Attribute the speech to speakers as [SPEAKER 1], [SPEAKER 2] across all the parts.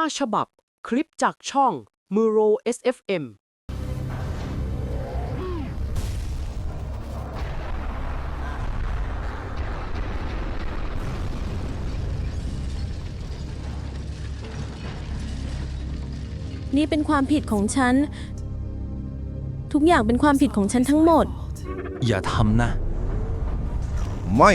[SPEAKER 1] ต้าฉบับ คลิปจากช่อง m u r o SFM
[SPEAKER 2] นี่เป็นความผิดของฉัน ทุกอย่างเป็นความผิดของฉันทั้งหมด
[SPEAKER 3] อย่าทำนะ
[SPEAKER 4] ไม่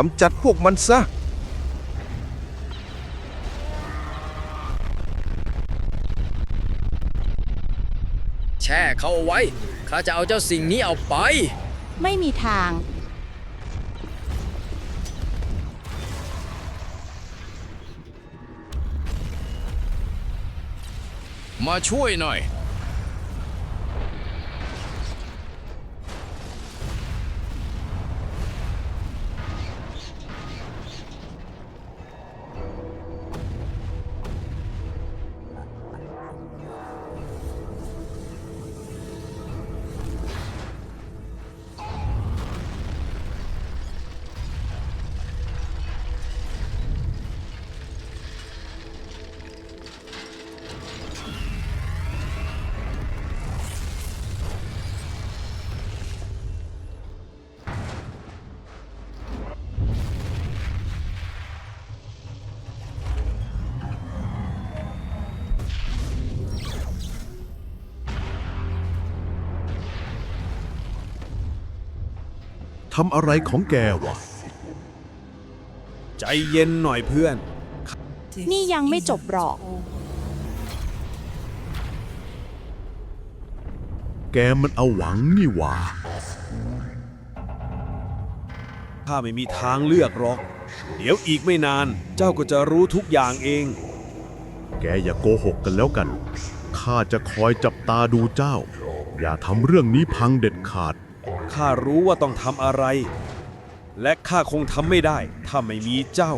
[SPEAKER 4] กำจัดพวกมันซะ
[SPEAKER 5] แช่เขาเอาไว้ ข้าจะเอาเจ้าสิ่งนี้เอาไป
[SPEAKER 2] ไม่มีทาง
[SPEAKER 5] มาช่วยหน่อยำ
[SPEAKER 6] อะไรของแกวะ
[SPEAKER 7] ใจเย็นหน่อยเพื่อน
[SPEAKER 2] นี่ยังไม่จบหรอก
[SPEAKER 6] แกมันเอาหวังนี่หว่า
[SPEAKER 7] ข้าไม่มีทางเลือกหรอก เดี๋ยวอีกไม่นาน เจ้าก็จะรู้ทุกอย่างเอง
[SPEAKER 6] แกอย่าโกหกกันแล้วกัน ข้าจะคอยจับตาดูเจ้า อย่าทำเรื่องนี้พังเด็ดขาด
[SPEAKER 7] ข้ารู้ว่าต้องทำอะไร และข้าคงทำไม่ได้ถ้าไม่มีเจ้า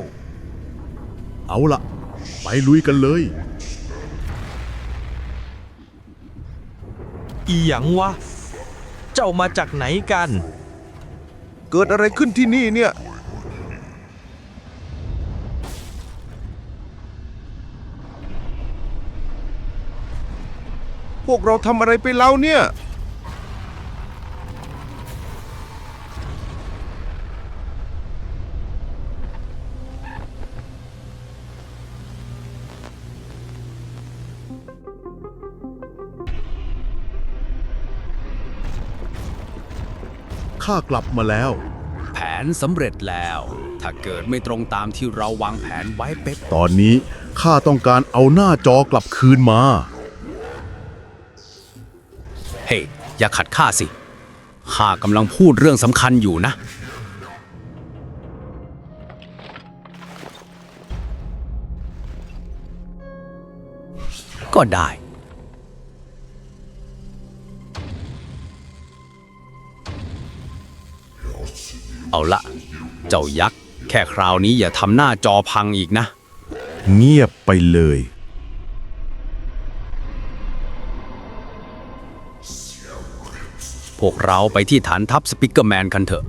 [SPEAKER 6] เอาละไปลุยกันเลย
[SPEAKER 3] อีหยังวะ เจ้ามาจากไหนกัน
[SPEAKER 4] เกิดอะไรขึ้นที่นี่เนี่ย พวกเราทำอะไรไปแล้วเนี่ย
[SPEAKER 6] ข้ากลับมาแล้ว
[SPEAKER 5] แผนสำเร็จแล้ว ถ้าเกิดไม่ตรงตามที่เราวางแผนไว้เป๊ะ
[SPEAKER 6] ตอนนี้ข้าต้องการเอาหน้าจอกลับคืนมา
[SPEAKER 5] เฮ้ยอย่าขัดข้าสิข้ากำลังพูดเรื่องสำคัญอยู่นะ ก็ได้ เอาละ เจ้ายักษ์ แค่คราวนี้อย่าทำหน้าจอพังอีกนะ
[SPEAKER 6] เงียบไปเลย
[SPEAKER 5] พวกเราไปที่ฐานทัพสปิกเกอร์แมนกันเถอะ